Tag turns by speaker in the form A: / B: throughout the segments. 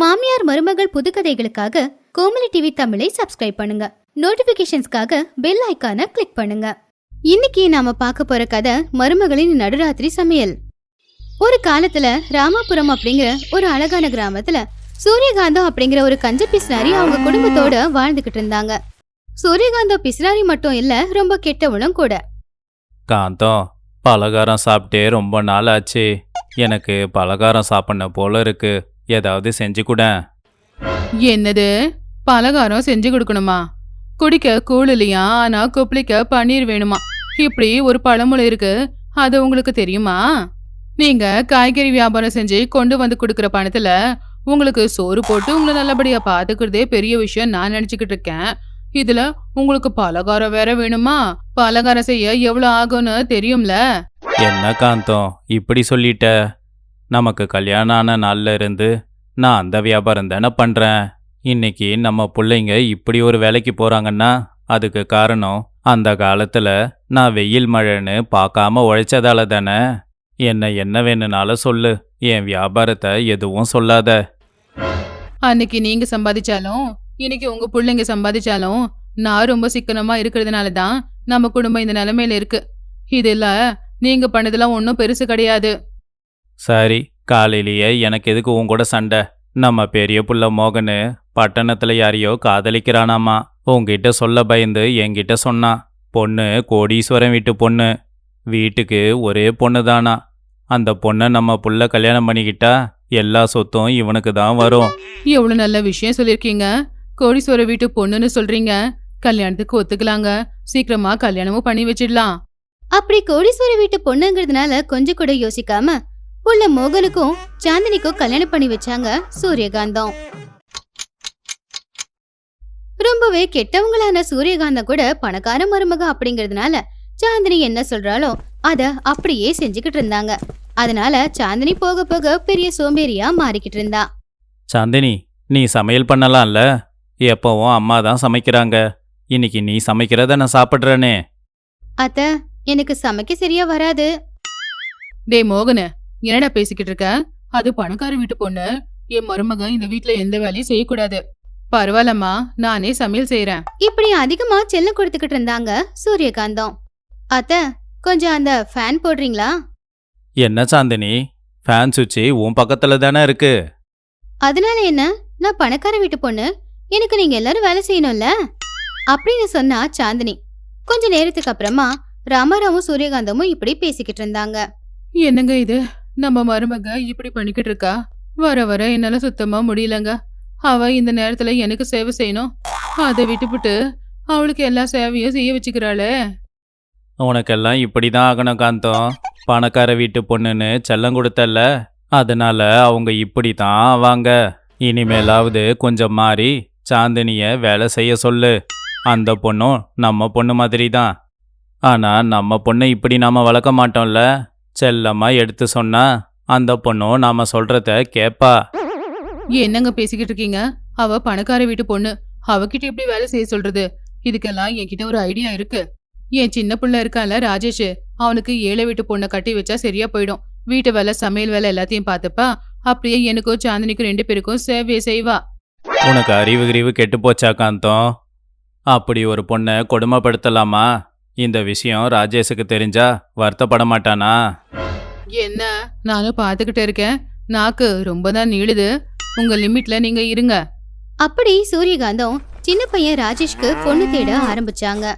A: மாமியார் மருமகள் புதுக்கதைகளுக்காக கோமலி டிவி தமிழை சப்ஸ்கிரைப் பண்ணுங்க. நோட்டிபிகேஷன்ஸ்க்காக பெல் ஐகானை கிளிக் பண்ணுங்க. இன்னைக்கு நாம பார்க்க போற கதை மருமகளின் நடுராத்திரி சமையல். ஒரு காலத்துல ராமாபுரம் அப்படிங்கிற ஒரு அழகான கிராமத்துல சூரியகாந்தம் அப்படிங்கிற ஒரு கஞ்ச பிசினாரி அவங்க குடும்பத்தோட வாழ்ந்துகிட்டு இருந்தாங்க. சூரியகாந்தம் பிசினாரி மட்டும் இல்ல ரொம்ப கெட்டவனும் கூட.
B: காந்தம் பலகாரம் சாப்பிட்டே ரொம்ப நாள் ஆச்சு எனக்கு பலகாரம் சாப்பிடணும் போல இருக்கு. ஏதாவது செஞ்சு கூட.
C: என்னது? பலகாரம் செஞ்சு கொடுக்கணுமா? குடிக்க கூழ் இல்லையா? ஆனா கொப்பளிக்க பன்னீர் வேணுமா? இப்படி ஒரு பழமொழி இருக்கு. அது உங்களுக்கு தெரியுமா? நீங்க காய்கறி வியாபாரம் செஞ்சு கொண்டு வந்து கொடுக்குற பணத்துல உங்களுக்கு சோறு போட்டு உங்களை நல்லபடியா பாத்துக்கிறதே பெரிய விஷயம் நான் நினைச்சுக்கிட்டு இருக்கேன். இதுல உங்களுக்கு பலகாரம் வேற வேணுமா? பலகாரம் செய்ய எவ்வளவு ஆகும்னு தெரியும்ல?
B: என்ன காந்தம்? இப்படி சொல்லிட்ட. நமக்கு கல்யாணம் ஆன நாளில் இருந்து நான் அந்த வியாபாரம் தானே பண்ணுறேன் இன்னைக்கு நம்ம பிள்ளைங்க இப்படி ஒரு வேலைக்கு போகிறாங்கன்னா அதுக்கு காரணம் அந்த காலத்தில் நான் வெயில் மழைன்னு பார்க்காம உழைச்சதால தானே. என்ன என்ன வேணும்னாலும் சொல்லு. என் வியாபாரத்தை எதுவும் சொல்லாத.
C: அன்னைக்கு நீங்க சம்பாதிச்சாலும் இன்னைக்கு உங்க பிள்ளைங்க சம்பாதிச்சாலும் நான் ரொம்ப சிக்கனமா இருக்கிறதுனால தான் நம்ம குடும்பம் இந்த நிலைமையில இருக்கு. இதுல நீங்க பண்ணதெல்லாம் ஒன்றும் பெருசு கிடையாது.
B: சரி காலையிலேயே எனக்கு எதுக்கு உன் கூட சண்டை? நம்ம பெரிய புள்ள மோகனு பட்டணத்துல யாரையோ காதலிக்கிறானாமா? உன்கிட்ட சொல்ல பயந்து என்கிட்ட சொன்னான் பொண்ணு கோடீஸ்வரன் வீட்டு பொண்ணு. வீட்டுக்கு ஒரே பொண்ணு தானா அந்த பொண்ணை நம்ம புள்ள கல்யாணம் பண்ணிக்கிட்டா எல்லா சொத்தும் இவனுக்கு தான் வரும்.
C: எவ்வளவு நல்ல விஷயம் சொல்லிருக்கீங்க கோடீஸ்வர வீட்டு பொண்ணுன்னு சொல்றீங்க. கல்யாணத்துக்கு ஒத்துக்கலாங்க. சீக்கிரமா கல்யாணமும் பண்ணி வச்சிடலாம்.
A: அப்படி கோடீஸ்வர வீட்டு பொண்ணுங்கிறதுனால கொஞ்சம் கூட யோசிக்காம புள்ள மோகனுக்கும் சாந்தினிக்கும் கல்யாணம் பண்ணி வச்சாங்க சூரியகாந்தம். ரொம்பவே கெட்டவங்களான சூரியகாந்தம் கூட பணக்கார மருமக அப்படிங்கறதுனால சாந்தினி என்ன சொல்றாளோ அத அப்படியே செஞ்சுக்கிட்டு இருந்தாங்க. அதனால சாந்தினி போக போக பெரிய சோம்பேறியா மாறிக்கிட்டு இருந்தா.
B: சாந்தினி நீ சமையல் பண்ணலாம்ல? எப்பவும் அம்மா தான் சமைக்கிறாங்க. இன்னைக்கு நீ சமைக்கிறத நான் சாப்பிட்றேனே.
A: அத்த எனக்கு சமைக்க சரியா வராது.
C: டேய் மோகனு என்னடா பேசிக்கிட்டு இருக்க? அது பணக்கார வீட்டு பொண்ணு. என் மருமக இந்த வீட்ல எந்த வேலையும் செய்யக்கூடாது. பரவாயில்லம்மா நானே சமையல் செய்யறேன்
A: இப்படி அதிகமா செல்லம் கொடுத்துக்கிட்டு இருந்தாங்க சூரியகாந்தம். அத்த கொஞ்சம் அந்த ஃபேன் போடுறீங்களா?
B: என்ன சாந்தினி? ஃபேன் சுவிட்சு உன் பக்கத்துல தானே இருக்கு.
A: அதனால என்ன? நான் பணக்கார வீட்டு பொண்ணு. எனக்கு நீங்க எல்லாரும் வேலை செய்யணும்ல? அப்படின்னு சொன்னா சாந்தினி. கொஞ்ச நேரத்துக்கு அப்புறமா ராமாராவும் சூரியகாந்தமும் இப்படி பேசிக்கிட்டு இருந்தாங்க.
C: என்னங்க இது? நம்ம மருமக இப்படி பண்ணிக்கிட்டு இருக்கா? வர வர என்னால சுத்தமா முடியலங்க. அவ இந்த நேரத்துல எனக்கு சேவை செய்யணும். அதை விட்டுப்புட்டு அவளுக்கு எல்லா சேவையும் செய்ய வச்சுக்கிறாளே.
B: உனக்கெல்லாம் இப்படி தான் ஆகணும் காந்தம். பணக்கார வீட்டு பொண்ணுன்னு செல்லம் கொடுத்தல்ல. அதனால அவங்க இப்படி தான் ஆவாங்க. இனிமேலாவது கொஞ்சம் மாறி சாந்தினிய வேலை செய்ய சொல்லு. அந்த பொண்ணும் நம்ம பொண்ணு மாதிரி தான் ஆனா நம்ம பொண்ணை இப்படி நாம வளர்க்க மாட்டோம்ல. செல்லமா எடுத்து சொன்னா அந்த பொண்ணும் நாம சொல்றத கேப்பா.
C: என்னங்க பேசிக்கிட்டு இருக்கீங்க? அவ பணக்கார வீட்டு பொண்ணு. அவகிட்ட எப்படி வேலை செய்ய சொல்றது? இதுக்கெல்லாம் என்கிட்ட ஒரு ஐடியா இருக்கு. என் சின்ன புள்ள இருக்கான்ல ராஜேஷ். அவனுக்கு ஏழை வீட்டு பொண்ணை கட்டி வச்சா சரியா போயிடும். வீட்டு வேலை சமையல் வேலை எல்லாத்தையும் பார்த்துப்பா. அப்படியே எனக்கும் சாந்தினிக்கும் ரெண்டு பேருக்கும் சேவையை செய்வா.
B: உனக்கு அறிவு கிரிவு கெட்டு போச்சா காந்தம்? அப்படி ஒரு பொண்ணை கொடுமைப்படுத்தலாமா? இந்த விஷயம் ராஜேஷுக்கு தெரிஞ்சா வருத்தப்பட மாட்டானா?
C: என்ன? நானும் பார்த்துக்கிட்டு இருக்கேன். நாக்கு ரொம்ப தான் நீளுது. உங்க லிமிட்ல நீங்க இருங்க.
A: அப்படி சூரியகாந்தம் சின்ன பையன் ராஜேஷ்க்கு பொண்ணு தேட ஆரம்பிச்சாங்க.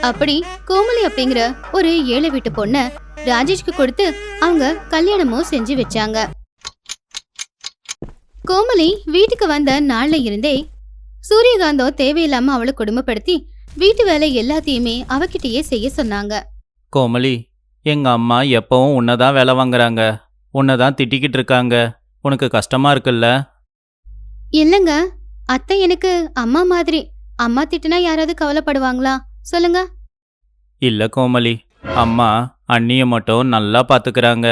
A: அப்படி கோமலி அப்படிங்கிற ஒரு ஏழை வீட்டு பொண்ண ராஜேஷ்க்கு கொடுத்து அவங்க கல்யாணமும் செஞ்சு வச்சாங்க. கோமலி வீட்டுக்கு வந்த நாள்ல இருந்தே சூரியகாந்தம் தேவையில்லாம அவளை குடும்பப்படுத்தி வீட்டு வேலை எல்லாத்தையுமே அவகிட்டயே செய்ய சொன்னாங்க.
B: கோமலி எங்க அம்மா எப்பவும் உன்னை தான் வேலை வாங்குறாங்க. உன்னை தான் திட்டிக்கிட்டு இருக்காங்க. உனக்கு கஷ்டமா இருக்குல்ல?
A: இல்லங்க அத்தை எனக்கு அம்மா மாதிரி. அம்மா திட்டுனா யாராவது கவலைப்படுவாங்களா? சொல்லுங்க.
B: இல்ல கோமலி அம்மா அண்ணிய மட்டும் நல்லா பாத்துக்கறாங்க.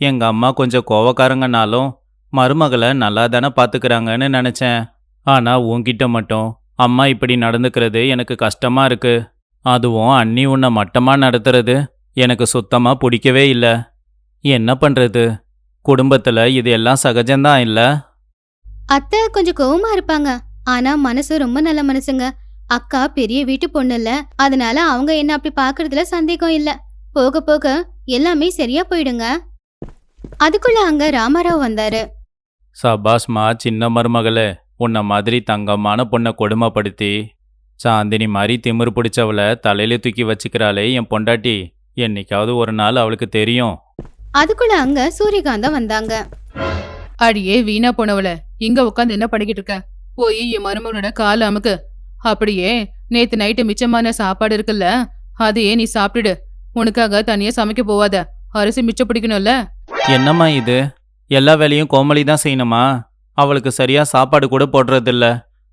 B: எங்க அம்மா கொஞ்சம் கோவக்காரங்கனாலும் மருமகளை நல்லா தானே பாத்துக்கறாங்கன்னு நினைச்சேன். ஆனா உன்கிட்ட மட்டும் அம்மா இப்படி நடந்துக்கிறது எனக்கு கஷ்டமா இருக்கு. அதுவும் அண்ணி உன்னை மட்டமா நடத்துறது எனக்கு சுத்தமா பிடிக்கவே இல்லை. என்ன பண்றது? குடும்பத்துல இது எல்லாம் சகஜம்தான் இல்ல?
A: அத்தை கொஞ்சம் கோவமா இருப்பாங்க. ஆனா மனசு ரொம்ப நல்ல மனசுங்க. அக்கா பெரிய வீட்டு பொண்ணு இல்ல. அதனால அவங்க என்ன அப்படி பாக்குறதுல சந்தேகம் இல்ல. போக போக எல்லாமே சரியா போயிடுங்க. அதுக்குள்ள அங்க ராமாராவ் வந்தாரு.
B: சபாஸ்மா சின்ன மருமகளே. உன்ன மாதிரி தங்கமான பொண்ணை கொடுமைப்படுத்தி சாந்தினி மாதிரி திமிரு பிடிச்சவளை தலையில தூக்கி வச்சுக்கிறாளே என் பொண்டாட்டி. என்னைக்காவது ஒரு நாள் அவளுக்கு தெரியும்.
A: அதுக்குள்ள அங்க சூரியகாந்தம் வந்தாங்க.
C: அடியே வீணா போனவள இங்க உட்காந்து என்ன பண்ணிக்கிட்டு இருக்க? போய் என் மருமகனோட கால அமுக்கு. அப்படியே நேத்து நைட்டு மிச்சமான சாப்பாடு இருக்குல்ல அதையே நீ சாப்பிட்டுடு. உனக்காக தனியா சமைக்க போவாத. அரிசி மிச்சம் பிடிக்கணும்ல?
B: என்னம்மா இது? எல்லா வேலையும் கோமலி தான் செய்யணுமா? அவளுக்கு சரியா சாப்பாடு கூட போடுறதில்ல.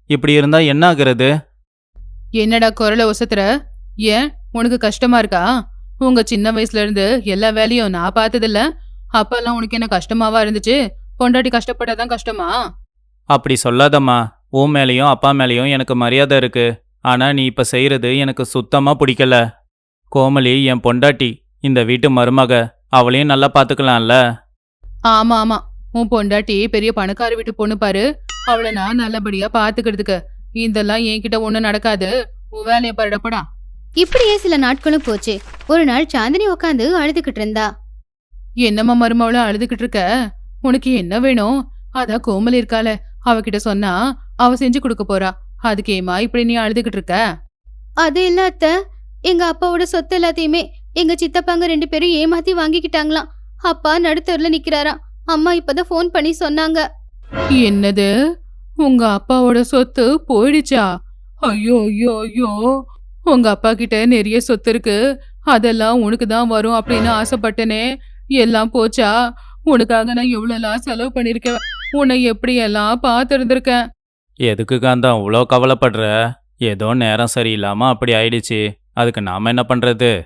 B: இப்படி இருந்தா என்ன ஆகுறது
C: என்னடா குரலை ஒசத்துற ஏன்? உனக்கு கஷ்டமா இருக்கா? உங்க சின்ன வயசுல இருந்து எல்லா வேலையும் நான் பார்த்ததில்ல. அப்பெல்லாம் உனக்கு என்ன கஷ்டமாவா இருந்துச்சு? பொண்டாட்டி கஷ்டப்பட்டாதான் கஷ்டமா?
B: அப்படி சொல்லாதம்மா. உன் மேலேயும் அப்பா மேலேயும் எனக்கு மரியாதை இருக்கு. ஆனா நீ இப்ப செய்யறது எனக்கு சுத்தமா பிடிக்கல. கோமலி என் பொண்டாட்டி இந்த வீட்டு மருமக அவளையும் நல்லா பாத்துக்கலாம்ல?
C: ஆமா ஆமா. உன் பொண்டாட்டி பெரிய பணக்கார வீட்டு பொண்ணு பாரு. அவளை நான் நல்லபடியா பாத்துக்கிறதுக்கு. இதெல்லாம் என்கிட்ட ஒண்ணும் நடக்காது. உன் வேலையை பாருடப்படா
A: இப்படியே சில நாட்களும் போச்சு. ஒரு நாள் சாந்தினி உட்காந்து அழுதுகிட்டு இருந்தா.
C: என்னம்மா மருமவள அழுதுகிட்டு இருக்க? உனக்கு என்ன வேணும்? அதான் கோமல் இருக்கால அவகிட்ட சொன்னா அவ செஞ்சு கொடுக்க போறா. அதுக்கேமா இப்படி நீ அழுதுகிட்டு இருக்க?
A: அது இல்ல அத்தை. எங்க அப்பாவோட சொத்து எல்லாத்தையுமே எங்க சித்தப்பாங்க ரெண்டு பேரும் ஏமாத்தி வாங்கிக்கிட்டாங்களாம். அப்பா நடுத்தருல நிக்கிறாராம். அம்மா இப்பதான் ஃபோன் பண்ணி சொன்னாங்க.
C: என்னது? உங்க அப்பாவோட சொத்து போயிடுச்சா? ஐயோ ஐயோ ஐயோ. உங்க அப்பா கிட்ட நிறைய சொத்து இருக்கு. அதெல்லாம் உனக்கு தான் வரும் அப்படின்னு ஆசைப்பட்டனே. எல்லாம் போச்சா? உனக்காக நான் எவ்வளோலாம் செலவு பண்ணிருக்கேன் உன்னை எப்படி எல்லாம் பார்த்துருந்துருக்கேன்?
B: எதுக்கு காந்தம் அவ்வளோ கவலைப்படுற? ஏதோ நேரம் சரியில்லாம அப்படி ஆயிடுச்சு. அதுக்கு நாம என்ன பண்றது?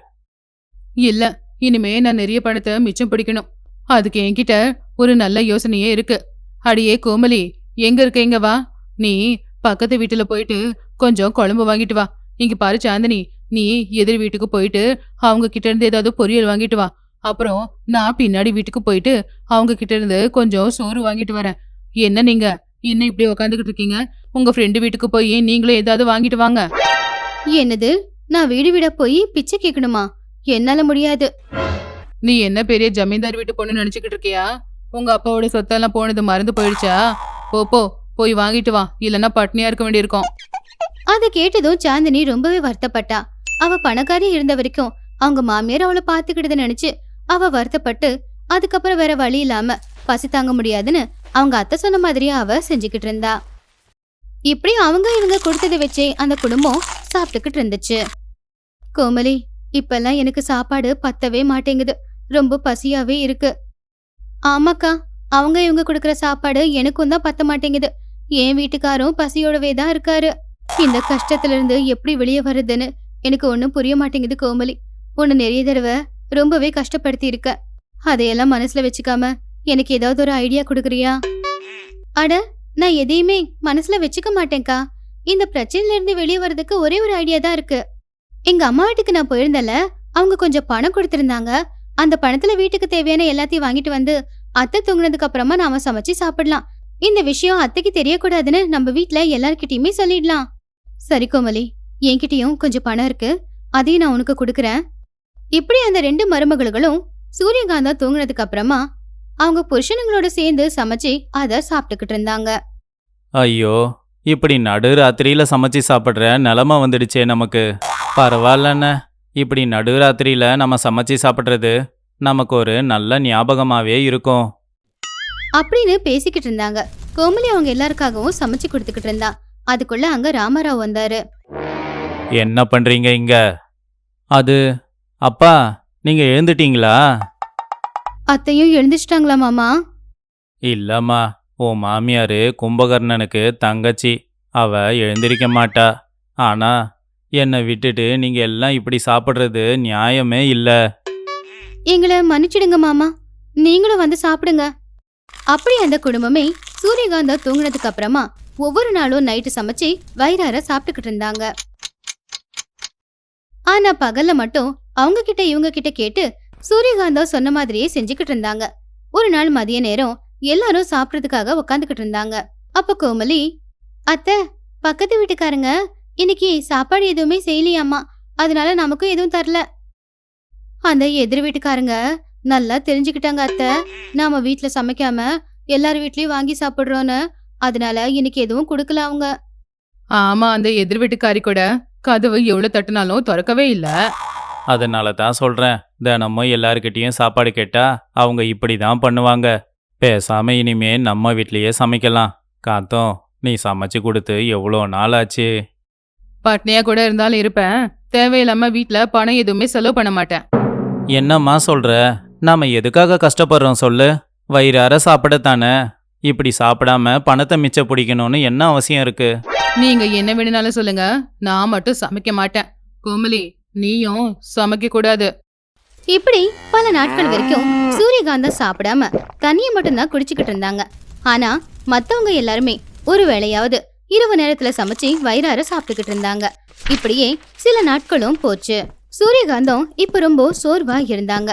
C: இல்ல இனிமே நான் நிறைய பணத்தை மிச்சம் பிடிக்கணும். அதுக்கு என்கிட்ட ஒரு நல்ல யோசனையே இருக்கு. அடியே கோமலி எங்க இருக்க இங்க வா. நீ பக்கத்து வீட்டுல போயிட்டு கொஞ்சம் குழம்பு வாங்கிட்டு வா. இங்க பாரு சாந்தினி நீ எதிர் வீட்டுக்கு போயிட்டு அவங்க கிட்ட இருந்து ஏதாவது பொரியல் வாங்கிட்டு வா. அப்புறம் நான் பின்னாடி வீட்டுக்கு போயிட்டு அவங்க கிட்ட இருந்து கொஞ்சம் சோறு வாங்கிட்டு வரேன். என்ன நீங்க? என்ன இப்படி உக்காந்துக்கிட்டு இருக்கீங்க? உங்க ஃப்ரெண்டு வீட்டுக்கு போய் நீங்களும் ஏதாவது வாங்கிட்டு வாங்க.
A: என்னது? நான் வீடு வீட போய் பிச்சை கேட்கணுமா என்னால முடியாது.
C: நீ என்ன பெரிய ஜமீன்தார் வீட்டு பொண்ணு நினைச்சுக்கிட்டு இருக்கியா? உங்க அப்பாவோட சொத்தெல்லாம் போனது மறந்து போயிடுச்சா? போ போ போய் வாங்கிட்டு வா. இல்லைன்னா பட்னியா இருக்க வேண்டியிருக்கும்.
A: அதை கேட்டதும் சாந்தினி ரொம்பவே வருத்தப்பட்டா. அவ பணக்காரி இருந்த வரைக்கும் அவங்க மாமியார் அவளை பாத்துக்கிட்டத நினைச்சு அவ வருத்தப்பட்டு அதுக்கப்புறம் வேற வழி இல்லாம பசி தாங்க முடியாதுன்னு அவங்க அத்தை சொன்ன மாதிரியே அவ செஞ்சுக்கிட்டு இருந்தா. இப்படி அவங்க இவங்க கொடுத்ததை வச்சே அந்த குடும்பம் சாப்பிட்டுக்கிட்டு இருந்துச்சு. கோமலி இப்பெல்லாம் எனக்கு சாப்பாடு பத்தவே மாட்டேங்குது. ரொம்ப பசியாவே இருக்கு. ஆமாக்கா அவங்க இவங்க கொடுக்குற சாப்பாடு எனக்கும் தான் பத்த மாட்டேங்குது. என் வீட்டுக்காரும் பசியோடவே தான் இருக்காரு. இந்த கஷ்டத்துல இருந்து எப்படி வெளியே வர்றதுன்னு எனக்கு ஒன்றும் புரிய மாட்டேங்குது கோமலி. உன்னை நிறைய தடவை ரொம்பவே கஷ்டப்படுத்தி இருக்க அதையெல்லாம் மனசுல வச்சுக்காம எனக்கு ஏதாவது ஒரு ஐடியா கொடுக்குறியா? அட நான் எதையுமே மனசுல வச்சுக்க மாட்டேன்க்கா. இந்த பிரச்சனையில இருந்து வெளியே வர்றதுக்கு ஒரே ஒரு ஐடியா தான் இருக்கு. எங்க அம்மா வீட்டுக்கு நான் போயிருந்தேன்ல அவங்க கொஞ்சம் பணம் கொடுத்திருந்தாங்க. அந்த பணத்துல வீட்டுக்கு தேவையான எல்லாத்தையும் வாங்கிட்டு வந்து அத்தை தூங்குனதுக்கு அப்புறமா நாம சமைச்சு சாப்பிடலாம். இந்த விஷயம் அத்தைக்கு தெரியக்கூடாதுன்னு நம்ம வீட்டுல எல்லார்கிட்டயுமே சொல்லிடலாம். சரி கோமலி என்கிட்டயும் கொஞ்சம் பணம் இருக்கு. அதையும் நான் உனக்கு கொடுக்குறேன். இப்படி அந்த ரெண்டு மருமகளும் சூரியகாந்தா தூங்குனதுக்கு அப்புறமா அவங்க புருஷனுங்களோட சேர்ந்து சமைச்சு அதை சாப்பிட்டுக்கிட்டு இருந்தாங்க.
B: ஐயோ இப்படி நடு ராத்திரியில சமைச்சு சாப்பிட்ற நிலமை வந்துடுச்சே நமக்கு. பரவாயில்லண்ணே. இப்படி நடு ராத்திரியில நம்ம சமைச்சு சாப்பிட்றது நமக்கு ஒரு நல்ல ஞாபகமாவே இருக்கும்.
A: அப்படின்னு பேசிக்கிட்டு இருந்தாங்க. கோமலி அவங்க எல்லாருக்காகவும் சமைச்சு கொடுத்துக்கிட்டு இருந்தா. அதுக்குள்ள அங்க ராமராவ் வந்தாரு.
B: என்ன பண்றீங்க இங்க? அது அப்பா நீங்க எழுந்துட்டீங்களா?
A: அத்தையும் எழுந்துச்சிட்டாங்களா மாமா?
B: இல்லம்மா உன் மாமியாரு கும்பகர்ணனுக்கு தங்கச்சி. அவ எழுந்திருக்க மாட்டா. ஆனா என்னை விட்டுட்டு நீங்க எல்லாம் இப்படி சாப்பிடுறது நியாயமே இல்ல.
A: எங்களை மன்னிச்சிடுங்க மாமா. நீங்களும் வந்து சாப்பிடுங்க. அப்படி அந்த குடும்பமே சூரியகாந்தா தூங்குனதுக்கு அப்புறமா ஒவ்வொரு நாளும் நைட்டு சமைச்சு வயிறார சாப்பிட்டுக்கிட்டு இருந்தாங்க. ஆனா பகல்ல மட்டும் அவங்க கிட்ட இவங்க கிட்ட கேட்டு சூரியகாந்தா சொன்ன மாதிரியே செஞ்சுக்கிட்டு இருந்தாங்க. ஒரு நாள் மதிய நேரம் எல்லாரும் சாப்பிடறதுக்காக உக்காந்துக்கிட்டு இருந்தாங்க. அப்ப கோமலி அத்தை பக்கத்து வீட்டுக்காரங்க இன்னைக்கு சாப்பாடு எதுவுமே செய்யலையாம்மா. அதனால நமக்கும் எதுவும் தரல. அந்த எதிர் வீட்டுக்காரங்க நல்லா தெரிஞ்சுக்கிட்டாங்க அத்தை. நாம வீட்ல சமைக்காம எல்லார் வீட்லயும் வாங்கி சாப்பிடுறோன்னு அதனால இன்னைக்கு எதுவும் கொடுக்கல அவங்க.
C: ஆமா அந்த எதிர் வீட்டுக்காரி கூட கதவு எவ்வளவு தட்டினாலும் திறக்கவே இல்ல.
B: அதனால தான் சொல்கிறேன் தினமும் எல்லாருக்கிட்டேயும் சாப்பாடு கேட்டால் அவங்க இப்படி தான் பண்ணுவாங்க. பேசாம இனிமே நம்ம வீட்லேயே சமைக்கலாம். காத்தோம் நீ சமைச்சு கொடுத்து எவ்வளோ நாள் ஆச்சு
C: பட்னியா கூட இருந்தாலும் இருப்பேன். தேவையில்லாம வீட்ல பணம் எதுவுமே செலவு பண்ண மாட்டேன்.
B: என்னம்மா சொல்ற? நாம எதுக்காக கஷ்டப்படுறோம் சொல்லு? வயிறார சாப்பிடத்தானே? இப்படி சாப்பிடாம பணத்தை மிச்ச பிடிக்கணும்னு என்ன அவசியம் இருக்கு?
C: நீங்க என்ன வேணும்னாலும் சொல்லுங்க. நான் மட்டும் சமைக்க மாட்டேன். கோமலி நீயும் சமைக்க கூடாது.
A: இப்படி பல நாட்கள் வரைக்கும் சூரியகாந்தம் சாப்பிடாம தண்ணியை மட்டும்தான் குடிச்சுக்கிட்டு இருந்தாங்க. ஆனா மத்தவங்க எல்லாருமே ஒரு வேளையாவது இரவு நேரத்துல சமைச்சு வயிறார சாப்பிட்டுக்கிட்டு இருந்தாங்க. இப்படியே சில நாட்களும் போச்சு. சூரியகாந்தம் இப்ப ரொம்ப சோர்வா இருந்தாங்க.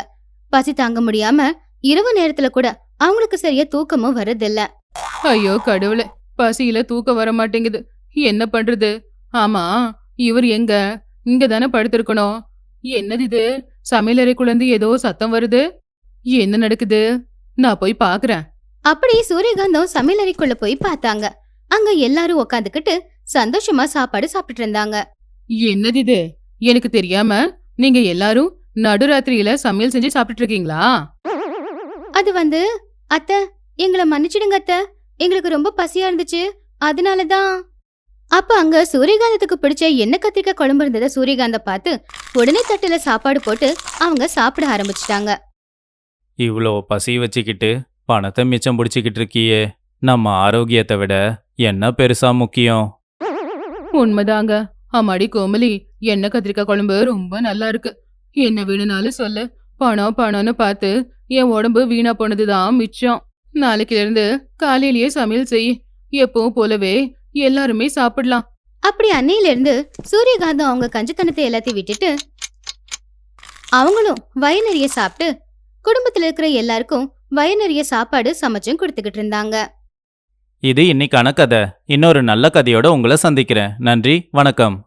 A: பசி தாங்க முடியாம இரவு நேரத்துல கூட அவங்களுக்கு சரியா தூக்கமும் வரதில்ல
C: ஐயோ கடவுளே பசியில தூக்கம் வர மாட்டேங்குது. என்ன பண்றது? ஆமா இவர் எங்க? இங்க தானே படுத்திருக்கணும். என்னது இது? சமையலறைக்குள்ளேருந்து ஏதோ சத்தம் வருது? என்ன நடக்குது? நான் போய் பாக்குறேன்.
A: அப்படி சூரியகாந்தம் சமையலறைக்குள்ள போய் பார்த்தாங்க. அங்க எல்லாரும் உக்காந்துக்கிட்டு சந்தோஷமா சாப்பாடு சாப்பிட்டுட்டு இருந்தாங்க.
C: என்னது இது? எனக்கு தெரியாம நீங்க எல்லாரும் நடுராத்திரியில சமையல் செஞ்சு சாப்பிட்டுட்டு இருக்கீங்களா?
A: அது வந்து அத்தை எங்களை மன்னிச்சிடுங்க அத்தை. எங்களுக்கு ரொம்ப பசியா இருந்துச்சு. அதனாலதான் அப்ப அங்க சூரியகாந்தத்துக்கு பிடிச்ச எண்ணெய் கத்திரிக்காய் குழம்பு இருந்ததை சூரியகாந்த பார்த்து உடனே தட்டுல சாப்பாடு போட்டு அவங்க சாப்பிட ஆரம்பிச்சிட்டாங்க.
B: இவ்வளோ பசி வச்சுக்கிட்டு பணத்தை மிச்சம் பிடிச்சிக்கிட்டு இருக்கியே. நம்ம ஆரோக்கியத்தை விட என்ன பெருசா முக்கியம்?
C: உண்மைதாங்க. அம்மாடி கோமலி எண்ணெய் கத்திரிக்காய் குழம்பு ரொம்ப நல்லா இருக்கு. என்ன வேணும்னாலும் சொல்லு. பணம் பணம்னு பார்த்து என் உடம்பு வீணா போனதுதான் மிச்சம். நாளைக்குல இருந்து காலையிலேயே சமையல் செய். எப்பவும் போலவே எல்லாருமே சாப்பிடலாம்.
A: அப்படி அன்னையில இருந்து சூரியகாந்தம் அவங்க கஞ்சித்தனத்தை எல்லாத்தையும் விட்டுட்டு அவங்களும் வயிறு நிறைய சாப்பிட்டு குடும்பத்துல இருக்கிற எல்லாருக்கும் வயிறு நிறைய சாப்பாடு சமைச்சும் கொடுத்துக்கிட்டு இருந்தாங்க.
B: இது இன்னைக்கான கதை. இன்னொரு நல்ல கதையோட உங்களை சந்திக்கிறேன். நன்றி வணக்கம்.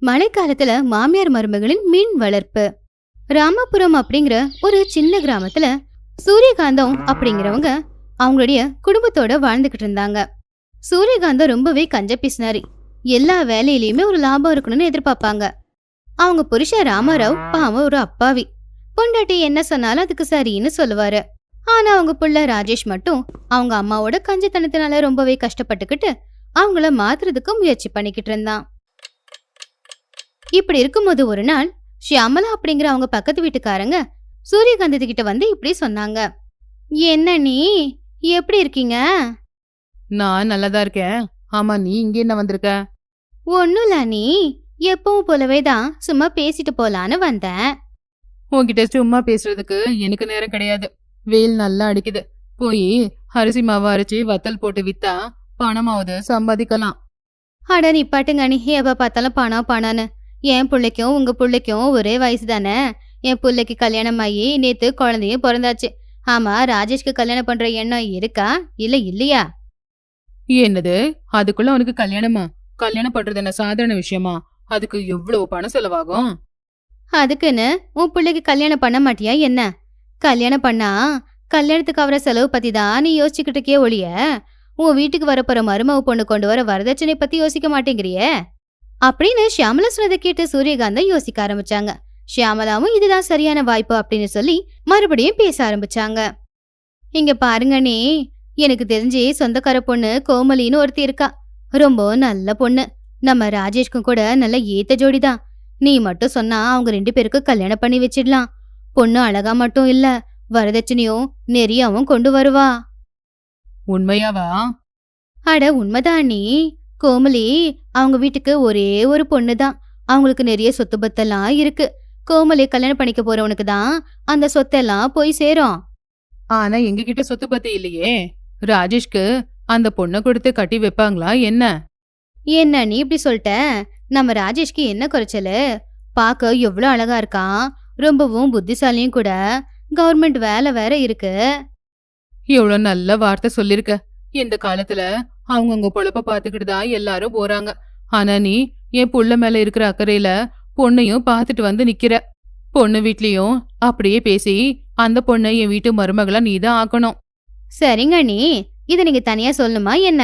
A: மழைக்காலத்துல மாமியார் மருமகளின் மீன் வளர்ப்பு. ராமபுரம் அப்படிங்கிற ஒரு சின்ன கிராமத்துல சூரியகாந்தம் அப்படிங்கிறவங்க அவங்களுடைய குடும்பத்தோட வாழ்ந்துகிட்டு இருந்தாங்க. சூரியகாந்தம் ரொம்பவே கஞ்ச பிசினாரி. எல்லா வேலையிலயுமே ஒரு லாபம் இருக்கணும்னு எதிர்பார்ப்பாங்க. அவங்க புருஷன் ராமராவ் பாவம் ஒரு அப்பாவி. பொண்டாட்டி என்ன சொன்னாலும் அதுக்கு சரின்னு சொல்லுவாரு. ஆனா அவங்க புள்ள ராஜேஷ் மட்டும் அவங்க அம்மாவோட கஞ்சத்தனத்தினால ரொம்பவே கஷ்டப்பட்டுக்கிட்டு அவங்கள மாத்துறதுக்கு முயற்சி பண்ணிக்கிட்டு இருந்தான். இப்படி இருக்கும்போது ஒரு நாள் ஷியாமலா அப்படிங்கிற அவங்க பக்கத்து வீட்டுக்காரங்க சூரியகாந்தி கிட்ட வந்து இப்படி சொன்னாங்க. என்ன நீ? எப்படி இருக்கீங்க?
C: நான் நல்லாதான் இருக்கேன். ஆமா நீ இங்க என்ன வந்திருக்க?
A: ஒன்னும் நீ. எப்பவும் போலவே தான் சும்மா பேசிட்டு போலான்னு வந்தேன்.
C: உன்கிட்ட சும்மா பேசுறதுக்கு எனக்கு நேரம் கிடையாது. வெயில் நல்லா அடிக்குது. போய் அரிசி மாவு அரைச்சி வத்தல் போட்டு வித்தா பணமாவது சம்பாதிக்கலாம்.
A: அட நிப்பாட்டுங்க நீ எப்ப பார்த்தாலும் பணம் பணம்னு. என் பிள்ளைக்கும் உங்க பிள்ளைக்கும் ஒரே வயசு தானே? என் பிள்ளைக்கு கல்யாணம் ஆகி நேத்து குழந்தையும் பிறந்தாச்சு. ஆமா ராஜேஷ்க்கு கல்யாணம் பண்ற எண்ணம் இருக்கா? இல்ல இல்லையா?
C: என்னது? அதுக்குள்ள உனக்கு கல்யாணமா? கல்யாணம் பண்றது என்ன சாதாரண விஷயமா? அதுக்கு எவ்வளவு பணம் செலவாகும்?
A: அதுக்குன்னு உன் பிள்ளைக்கு கல்யாணம் பண்ண மாட்டியா என்ன? கல்யாணம் பண்ணா கல்யாணத்துக்கு அவர செலவு பத்தி தான் நீ யோசிச்சுக்கிட்டு இருக்கே ஒழிய உன் வீட்டுக்கு வரப்போற மருமக பொண்ணு கொண்டு வர வரதட்சணை பத்தி யோசிக்க மாட்டேங்கிறியே? அப்படின்னு ஷியாமலா சொன்னதை கேட்டு சூரியகாந்தா யோசிக்க ஆரம்பிச்சாங்க. ஷியாமலாவும் இதுதான் சரியான வாய்ப்பு அப்படின்னு சொல்லி மறுபடியும் பேச ஆரம்பிச்சாங்க. இங்க பாருங்க நீ எனக்கு தெரிஞ்சு சொந்தக்கார பொண்ணு கோமலின்னு ஒருத்தி இருக்கா. ரொம்ப நல்ல பொண்ணு. நம்ம ராஜேஷ்க்கும் கூட நல்ல ஏத்த ஜோடிதான். நீ மட்டும் சொன்னா அவங்க ரெண்டு பேருக்கும் கல்யாணம் பண்ணி வச்சிடலாம். பொண்ணு அழகா மட்டும் இல்ல வரதட்சணையும் நெறியாவும் கொண்டு வருவா.
C: உண்மையாவா?
A: அட உண்மைதான் நீ. கோமலி அவங்க வீட்டுக்கு ஒரே ஒரு பொண்ணு தான் அவங்களுக்கு நிறைய சொத்து பத்தெல்லாம் இருக்கு. கோமலி கல்யாணம் பண்ணிக்க போறவனுக்கு தான் அந்த சொத்தெல்லாம் போய் சேரும்.
C: ஆனா எங்க கிட்ட சொத்து பத்தி இல்லையே. ராஜேஷ்க்கு அந்த பொண்ணை கொடுத்து கட்டி வைப்பாங்களா என்ன?
A: என்ன நீ இப்படி சொல்லிட்ட? நம்ம ராஜேஷ்க்கு என்ன குறைச்சலு? பார்க்க எவ்வளோ அழகா இருக்கான் ரொம்பவும் புத்திசாலியும் கூட கவர்மெண்ட் வேலை வேற இருக்கு.
C: எவ்வளவு நல்ல வார்த்தை சொல்லிருக்க. இந்த காலத்துல அவங்கவுங்க பொழப்ப பாத்துக்கிட்டு தான் எல்லாரும் போறாங்க. ஆனா நீ என் புள்ள மேல இருக்கிற அக்கறையில பொண்ணையும் பாத்துட்டு வந்து நிக்கிற. பொண்ணு வீட்லயும் அப்படியே பேசி அந்த பொண்ணை என் வீட்டு மருமகளா நீ தான் ஆக்கணும்.
A: சரிங்க நீ இதை நீங்க தனியா சொல்லணுமா என்ன?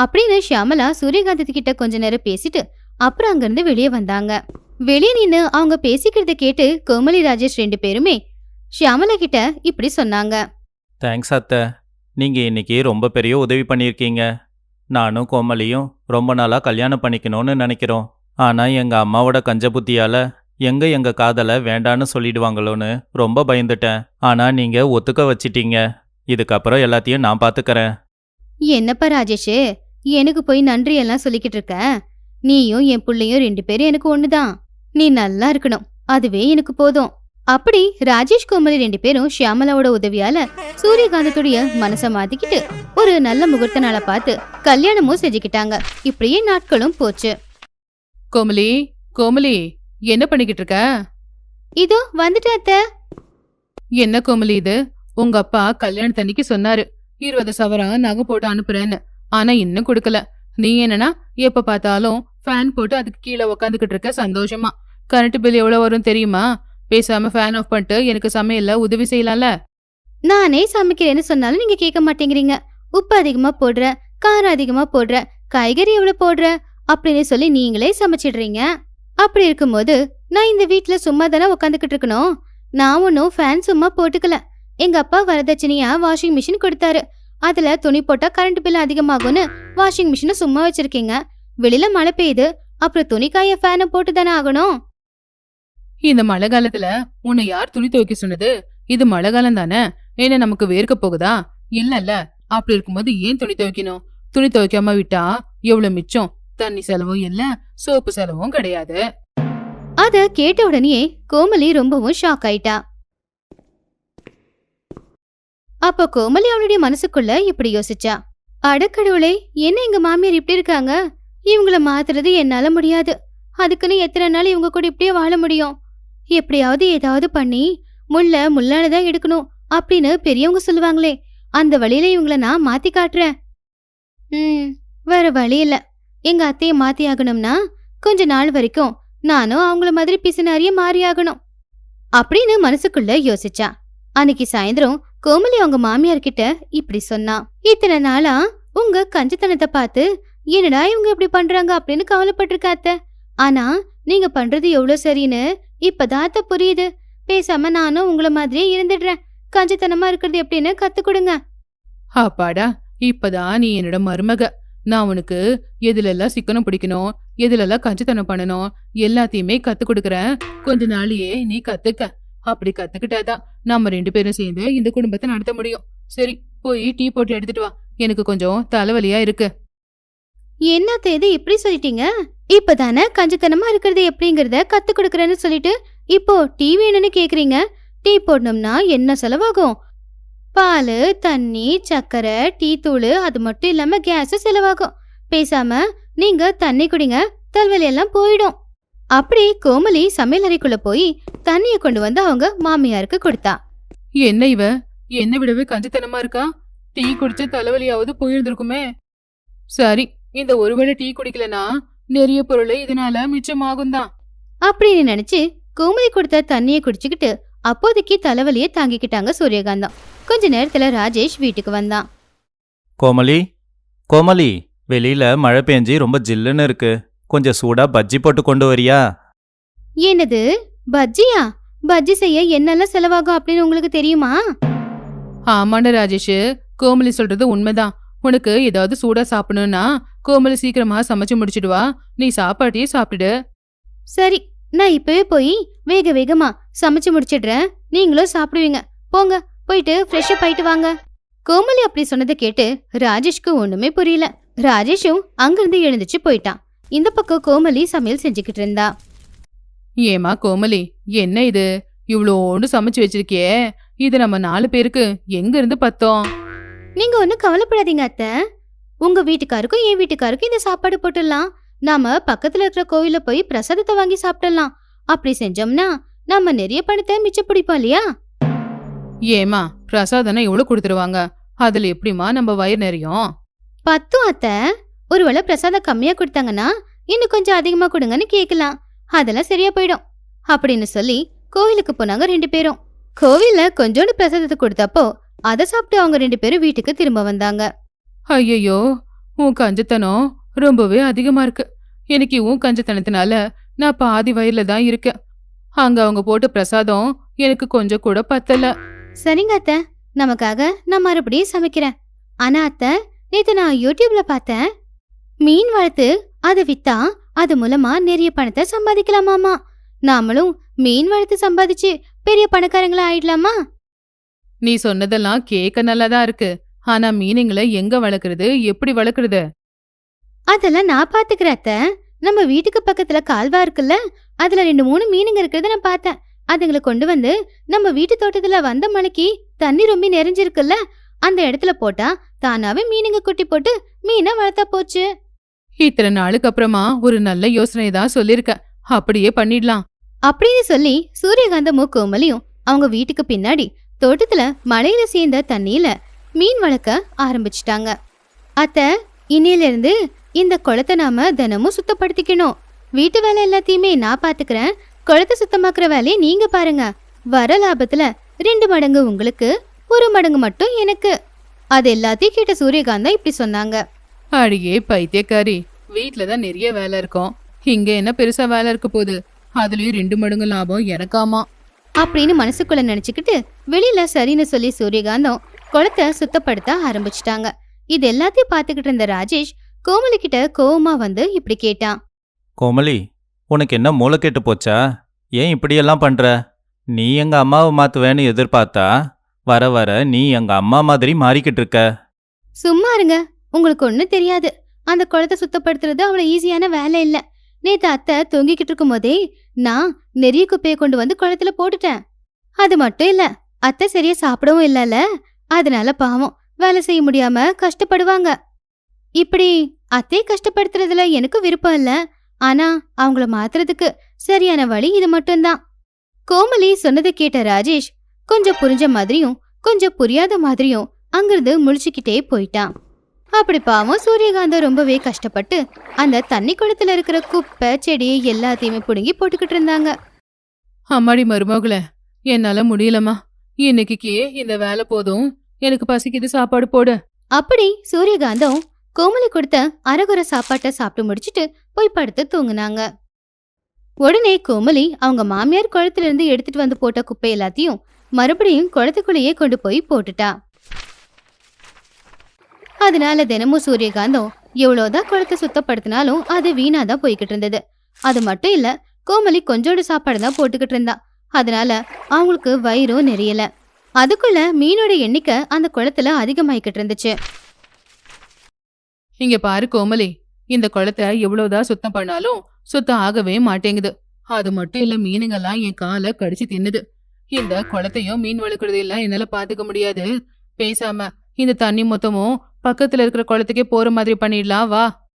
A: அப்படின்னு ஷியாமலா சூரியகாந்த் கிட்ட கொஞ்ச நேரம் பேசிட்டு அப்புறம் அங்கிருந்து வெளியே வந்தாங்க. வெளியே நின்னு அவங்க பேசிக்கிறத கேட்டு கோமலி ராஜேஷ் ரெண்டு பேருமே ஷியாமலா கிட்ட இப்படி சொன்னாங்க.
B: தேங்க்ஸ் அத்தை. நீங்கள் இன்னைக்கு ரொம்ப பெரிய உதவி பண்ணியிருக்கீங்க. நானும் கோமலியும் ரொம்ப நாளாக கல்யாணம் பண்ணிக்கணும்னு நினைக்கிறோம். ஆனால் எங்கள் அம்மாவோட கஞ்ச புத்தியால் எங்கே எங்கள் காதலை வேண்டான்னு சொல்லிடுவாங்களோன்னு ரொம்ப பயந்துட்டேன். ஆனால் நீங்கள் ஒத்துக்க வச்சிட்டீங்க. இதுக்கப்புறம் எல்லாத்தையும் நான் பார்த்துக்கறேன்
A: என்னப்பா ராஜேஷ்? எனக்கு போய் நன்றி எல்லாம் சொல்லிக்கிட்டு இருக்க. நீயும் என் புள்ளையும் ரெண்டு பேரும் எனக்கு ஒண்ணுதான். நீ நல்லா இருக்கணும். அதுவே எனக்கு போதும். அப்படி ராஜேஷ் கோமலி ரெண்டு பேரும் ஷியாமலாவோட உதவியால சூரியகாந்தத்துடைய மனச மாத்திக்கிட்டு ஒரு நல்ல முகூர்த்த நாளை பார்த்து கல்யாணமும் செஞ்சுக்கிட்டாங்க. இப்படியே நாட்களும் போச்சு.
C: கோமலி கோமலி என்ன பண்ணிக்கிட்டு இருக்க?
A: இதோ வந்துட்டேன் அத்தை.
C: என்ன கோமலி இது? உங்க அப்பா கல்யாணத்தன்னைக்கு சொன்னாரு. இருபது சவரம் நகை போட்டு அனுப்புறேன்னு. ஆனா இன்னும் கொடுக்கல. நீ என்னன்னா எப்ப பார்த்தாலும் ஃபேன் போட்டு அதுக்கு கீழே உக்காந்துக்கிட்டு இருக்க சந்தோஷமா. கரண்ட் பில் எவ்வளோ வரும் தெரியுமா? பேசாம ஃபேன் ஆஃப் பண்ணிட்டு எனக்கு சமையல்ல உதவி செய்யலாம்ல?
A: நானே சமைக்கிறேன்னு சொன்னாலும் நீங்க கேட்க மாட்டேங்கிறீங்க. உப்பு அதிகமா போடுற காரம் அதிகமா போடுற காய்கறி எவ்வளவு போடுற அப்படின்னு சொல்லி நீங்களே சமைச்சிடுறீங்க. அப்படி இருக்கும்போது நான் இந்த வீட்ல சும்மா தானே உட்காந்துக்கிட்டு இருக்கணும்? நான் ஒன்றும் ஃபேன் சும்மா போட்டுக்கல. எங்க அப்பா வரதட்சணையா வாஷிங் மிஷின் கொடுத்தாரு. அதுல துணி போட்டா கரண்ட் பில் அதிகமாகும்னு வாஷிங் மிஷினை சும்மா வச்சிருக்கீங்க. வெளியில மழை பெய்யுது அப்புறம் துணி காய ஃபேனை போட்டு தானே ஆகணும்?
C: இந்த மழை காலத்துல உன்னை யார் துணி துவைக்க சொன்னது? இது மழை காலம் தானே? என்ன நமக்கு வேர்க்க போகுதா? இல்லல்ல அப்படி இருக்கும்போது ஏன் துணி துவைக்கணும்? துணி துவைக்காம விட்டா எவ்வளவு மிச்சம்? தண்ணி செலவும் இல்ல சோப்பு செலவும் கிடையாது.
A: அத கேட்ட உடனே கோமலி ரொம்பவும் ஷாக் ஆயிட்டா. அப்ப கோமலி அவளுடைய மனசுக்குள்ள இப்படி யோசிச்சா. அடக்கடவுளே என்ன எங்க மாமியார் இப்படி இருக்காங்க? இவங்கள மாத்துறது என்னால முடியாது. அதுக்குன்னு எத்தனை நாள் இவங்க கூட இப்படியே வாழ முடியும்? எப்படியாவது ஏதாவது பண்ணி முள்ள முள்ளானதான் எடுக்கணும் அப்படின்னு பெரியவங்க சொல்லுவாங்களே அந்த வழியில இவங்கள நான் மாத்தி காட்டுறேன். ம் வேற வழி இல்ல. எங்க அத்தைய மாத்தி ஆகணும்னா கொஞ்ச நாள் வரைக்கும் நானும் அவங்கள மாதிரி பிசினாரிய மாறி ஆகணும். அப்படின்னு மனசுக்குள்ள யோசிச்சா. அன்னைக்கு சாயந்தரம் கோமலி அவங்க மாமியார் கிட்ட இப்படி சொன்னா இத்தனை நாளா உங்க கஞ்சத்தனத்தை பார்த்து என்னடா இவங்க இப்படி பண்றாங்க அப்படின்னு கவலைப்பட்டிருக்க அத்தை. ஆனா நீங்க பண்றது எவ்வளோ சரின்னு இப்பதான் அத்தை புரியுது. பேசாம நானும் உங்கள மாதிரியே இருந்துடுறேன். கஞ்சத்தனமா இருக்கிறது எப்படின்னு கத்து கொடுங்க.
C: அப்பாடா இப்பதான் நீ என்னோட மருமக. நான் உனக்கு எதுலெல்லாம் சிக்கனம் பிடிக்கணும் எதுலெல்லாம் கஞ்சித்தனம் பண்ணணும் எல்லாத்தையுமே கத்து கொடுக்குறேன். கொஞ்ச நாளையே நீ கத்துக்க. அப்படி கத்துக்கிட்டாதான் நம்ம ரெண்டு பேரும் சேர்ந்து இந்த குடும்பத்தை நடத்த முடியும். சரி போய் டீ போட்டு எடுத்துட்டு வா. எனக்கு கொஞ்சம் தலைவலியா இருக்கு.
A: என்னத்த இது இப்படி சொல்லிட்டீங்க? இப்பதானே கஞ்சத்தனமா இருக்கிறது எப்படிங்கறத கத்து கொடுக்குறேன்னு சொல்லிட்டு இப்போ டீ வேணும்னு கேக்குறீங்க. டீ போடணும்னா என்ன செலவாகும்? பால் தண்ணி சக்கரை டீ தூள் அது மட்டும் இல்லாம கேஸ் செலவாகும். பேசாம நீங்க தண்ணி குடிங்க தலைவலி எல்லாம் போயிடும். அப்படி கோமலி சமையல் அறைக்குள்ள போய் தண்ணிய கொண்டு வந்து அவங்க மாமியாருக்கு கொடுத்தா.
C: என்ன இவ? என்ன விடவே கஞ்சத்தனமா இருக்கா? டீ குடிச்ச தலைவலியாவது போயிருந்திருக்குமே. சரி இந்த ஒருவேளை டீ குடிக்கலனா நிறைய பொருள் இதனால மிச்சமாகும் தான்
A: அப்படின்னு நினைச்சு கோமலி கொடுத்த தண்ணிய குடிச்சுக்கிட்டு அப்போதைக்கு தலைவலியை தாங்கிக்கிட்டாங்க சூரியகாந்தம். கொஞ்ச நேரத்துல ராஜேஷ் வீட்டுக்கு வந்தான்.
B: கோமலி கோமலி வெளியில மழை பெஞ்சு ரொம்ப ஜில்லுன்னு இருக்கு. கொஞ்சம் சூடா பஜ்ஜி போட்டு கொண்டு வரியா?
A: என்னது? பஜ்ஜியா? பஜ்ஜி செய்ய என்னெல்லாம் செலவாகும் அப்படின்னு உங்களுக்கு தெரியுமா?
C: ஆமாண்ட ராஜேஷ் கோமலி சொல்றது உண்மைதான். உனக்கு ஏதாவது சூடா சாப்பிடணும்னா கோமலி சீக்கிரமா சமைச்சு முடிச்சிடுவா நீ சாப்பாட்டையே சாப்பிட்டுடு.
A: சரி நான் இப்பவே போய் வேக வேகமா சமைச்சு முடிச்சிடுறேன். நீங்களும் சாப்பிடுவீங்க. போங்க போயிட்டு ஃப்ரெஷ் அப் ஆயிட்டு வாங்க. கோமலி அப்படி சொன்னதை கேட்டு ராஜேஷ்க்கு ஒண்ணுமே புரியல. ராஜேஷும் அங்கிருந்து எழுந்துச்சு போயிட்டான். இந்த பக்கம் கோமலி சமையல் செஞ்சுக்கிட்டு இருந்தா.
C: ஏமா கோமலி என்ன இது? இவ்வளோண்டு சமைச்சு வச்சிருக்கியே. இது நம்ம நாலு பேருக்கு எங்க இருந்து பத்தோம்?
A: நீங்க ஒன்றும் கவலைப்படாதீங்க அத்தை. உங்க வீட்டுக்காருக்கும் என் வீட்டுக்காருக்கும் இந்த சாப்பாடு போட்டுடலாம். நாம பக்கத்துல இருக்கிற கோவில்ல போய் பிரசாதத்தை வாங்கி சாப்பிடலாம். அப்படி செஞ்சோம்னா நம்ம நிறைய பணத்தை மிச்சம் பிடிப்போம் இல்லையா?
C: ஏமா பிரசாதனை எவ்வளவு கொடுத்துருவாங்க? அதுல எப்படிமா நம்ம வயிறு நிறையும்?
A: பத்தும் அத்தை ஒருவேளை பிரசாதம் கம்மியா கொடுத்தாங்கன்னா இன்னும் கொஞ்சம் அதிகமா கொடுங்கன்னு கேட்கலாம். அதெல்லாம் சரியா போயிடும். அப்படின்னு சொல்லி கோவிலுக்கு போனாங்க ரெண்டு பேரும். கோவில்ல கொஞ்சோண்டு பிரசாதத்தை கொடுத்தப்போ அதை சாப்பிட்டு அவங்க ரெண்டு பேரும் வீட்டுக்கு திரும்ப வந்தாங்க.
C: ஐயையோ உன் கஞ்சத்தனம் ரொம்பவே அதிகமா இருக்கு. எனக்கு உன் கஞ்சத்தனத்தினால நான் பாதி வயிறுல தான் இருக்கேன். அங்க அவங்க போட்ட பிரசாதம் எனக்கு கொஞ்சம் கூட பத்தல.
A: சரிங்க அத்தை. நமக்காக நான் மறுபடியும் சமைக்கிறேன். ஆனா அத்தை நேத்து நான் யூடியூப்ல பார்த்தேன். மீன் வளர்த்து அதை வித்தா அது மூலமா நிறைய பணத்தை சம்பாதிக்கலாமாமா? நாமளும் மீன் வளர்த்து சம்பாதிச்சு பெரிய பணக்காரங்களா ஆயிடலாமா?
C: நீ சொன்னதெல்லாம் கேட்க நல்லாதான் இருக்கு. ஆனா மீனுங்களை எங்க வளர்க்கறது? எப்படி வளர்க்கறது?
A: அதெல்லாம் நான் பாத்துக்கிறேன் அத்தை. நம்ம வீட்டுக்கு பக்கத்துல கால்வா இருக்குல்ல அதுல ரெண்டு மூணு மீனுங்க இருக்கிறத நான் பார்த்தேன். அதுங்களை கொண்டு வந்து நம்ம வீட்டு தோட்டத்துல வந்த மழைக்கு தண்ணி ரொம்ப நிறைஞ்சிருக்குல்ல அந்த இடத்துல போட்டா தானாவே மீனுங்க குட்டி போட்டு மீனை வளர்த்தா போச்சு.
C: இத்தனை நாளுக்கு அப்புறமா ஒரு நல்ல யோசனை தான் சொல்லிருக்க அப்படியே பண்ணிடலாம்.
A: அப்படின்னு சொல்லி சூரியகாந்தமும் கோமலியும் அவங்க வீட்டுக்கு பின்னாடி தோட்டத்துல மழையில சேர்ந்த தண்ணியில மீன் வளர்க்க ஆரம்பிச்சிட்டாங்க. அத்த இன்னையில இருந்து இந்த குளத்தை நாம தினமும் சுத்தப்படுத்திக்கணும். வீட்டு வேலை எல்லாத்தையுமே நான் பாத்துக்கிறேன். குளத்தை சுத்தமாக்குற வேலையை நீங்க பாருங்க. வர லாபத்துல ரெண்டு மடங்கு உங்களுக்கு ஒரு மடங்கு மட்டும் எனக்கு. அது எல்லாத்தையும் கேட்ட சூரியகாந்தா இப்படி சொன்னாங்க.
C: அடியே பைத்தியக்காரி வீட்ல தான் நிறைய வேலை இருக்கும். இங்க என்ன பெருசா வேலை இருக்க போகுது? அதுலயும் ரெண்டு மடங்கு லாபம் எனக்காமா?
A: அப்படின்னு மனசுக்குள்ள நினைச்சுக்கிட்டு வெளியில சரின்னு சொல்லி சூரியகாந்தம் குளத்தை சுத்தப்படுத்த ஆரம்பிச்சிட்டாங்க. இது எல்லாத்தையும் பார்த்துக்கிட்டு இருந்த ராஜேஷ் கோமலி கிட்ட கோவமா வந்து இப்படி கேட்டான்.
B: கோமலி உனக்கு என்ன மூளை கெட்டு போச்சா? ஏன் இப்படியெல்லாம் பண்ற? நீ எங்க அம்மாவை மாத்துவேன்னு எதிர்பார்த்தா? வர வர நீ எங்க அம்மா மாதிரி மாறிக்கிட்டு இருக்க.
A: சும்மா இருங்க. உங்களுக்கு ஒண்ணும் தெரியாது. அந்த குளத்தை சுத்தப்படுத்துறது அவ்வளவு ஈஸியான வேலை இல்ல. நேத்து அத்தை தொங்கிக்கிட்டு இருக்கும் போதே நான் நெறிய குப்பையை கொண்டு வந்து குளத்துல போட்டுட்டேன். அது மட்டும் இல்ல அத்தை சரியா சாப்பிடவும் இல்லல அதனால பாவம் வேலை செய்ய முடியாம கஷ்டப்படுவாங்க. இப்படி அத்தை கஷ்டப்படுத்துறதுல எனக்கு விருப்பம் இல்ல. ஆனா அவங்கள மாத்துறதுக்கு சரியான வழி இது மட்டும்தான். கோமலி சொன்னதை கேட்ட ராஜேஷ் கொஞ்சம் புரிஞ்ச மாதிரியும் கொஞ்சம் புரியாத மாதிரியும் அங்கிருந்து முழிச்சுக்கிட்டே போயிட்டான் அப்படி பாவம் சூரியகாந்தம் ரொம்பவே கஷ்டப்பட்டு அந்த தண்ணி குளத்துல இருக்கிற குப்பை செடி எல்லாத்தையுமே புடுங்கி போட்டுக்கிட்டு இருந்தாங்க.
C: அம்மாடி மருமகளே என்னால முடியலம்மா. இன்னைக்கு இந்த வேலை போதும். எனக்கு பசிக்குது சாப்பாடு போடு.
A: அப்படி சூரியகாந்தம் கோமலி கொடுத்த அரகுர சாப்பாட்டை சாப்பிட்டு முடிச்சிட்டு போய் படுத்து தூங்குனாங்க. உடனே கோமலி அவங்க மாமியார் குளத்துல இருந்து எடுத்துட்டு வந்து போட்ட குப்பை எல்லாத்தையும் மறுபடியும் குளத்துக்குள்ளேயே கொண்டு போய் போட்டுட்டா. அதனால தினமும் சூரியகாந்தம் எவ்வளவுதான் குளத்தை சுத்தப்படுத்தினாலும் அது வீணாதான் போய்கிட்டு இருந்தது. அது மட்டும் இல்ல கோமலி கொஞ்சோண்டு சாப்பாடு தான் போட்டுக்கிட்டு இருந்தா. அதனால அவங்களுக்கு வயிறும் நெறியலை அதுக்குள்ள மீனோட எண்ணிக்கை அந்த குளத்துல அதிகமாயிக்கிட்டு இருந்துச்சு.
C: இங்க பாரு கோமலி இந்த குளத்தை எவ்வளவுதான் சுத்தம் பண்ணாலும் சுத்தம் ஆகவே மாட்டேங்குது. அது மட்டும் இல்ல மீனுங்கெல்லாம் என் காலை கடிச்சு தின்னுது. இந்த குளத்தையும் மீன் வளர்க்கறது எல்லாம் என்னால பாத்துக்க முடியாது. பேசாம இந்த தண்ணி மொத்தமும் பக்கத்துல இருக்கிற குளத்துக்கே போற மாதிரி பண்ணிடலாம் வா.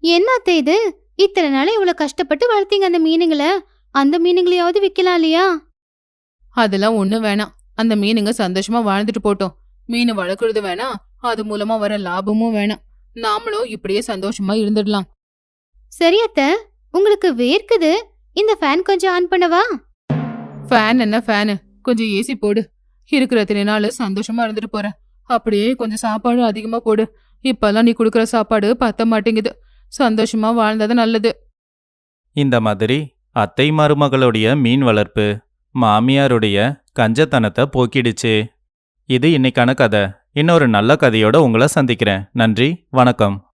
A: என்ன அத்தை இது? இத்தனை நாளா இவ்வளவு கஷ்டப்பட்டு வளர்த்தீங்க அந்த மீனுங்களை? அந்த மீனுங்களையாவது விக்கலாம் இல்லையா?
C: அதெல்லாம் ஒண்ணும் வேணாம். அந்த மீனுங்க சந்தோஷமா வாழ்ந்துட்டு போட்டோம். மீன் வளர்க்கறது வேணாம் அது மூலமா வர லாபமும் வேணாம் நாமளும் இப்படியே சந்தோஷமா இருந்துடலாம்.
A: சரி அத்தை உங்களுக்கு வேர்க்குது. இந்த ஃபேன் கொஞ்சம் ஆன் பண்ணவா?
C: ஃபேன் என்ன ஃபேனு கொஞ்சம் ஏசி போடு. இருக்கிற இத்தனை நாள் சந்தோஷமா இருந்துட்டு போறேன் அப்படியே கொஞ்சம் சாப்பாடு அதிகமா போடு. இப்பெல்லாம் நீ கொடுக்குற சாப்பாடு பத்த மாட்டேங்குது. சந்தோஷமா வாழ்ந்தது நல்லது.
B: இந்த மாதிரி அத்தை மருமகளுடைய மீன் வளர்ப்பு மாமியாருடைய கஞ்சத்தனத்தை போக்கிடுச்சு. இது இன்னைக்கான கதை. இன்னொரு நல்ல கதையோட உங்களை சந்திக்கிறேன். நன்றி. வணக்கம்.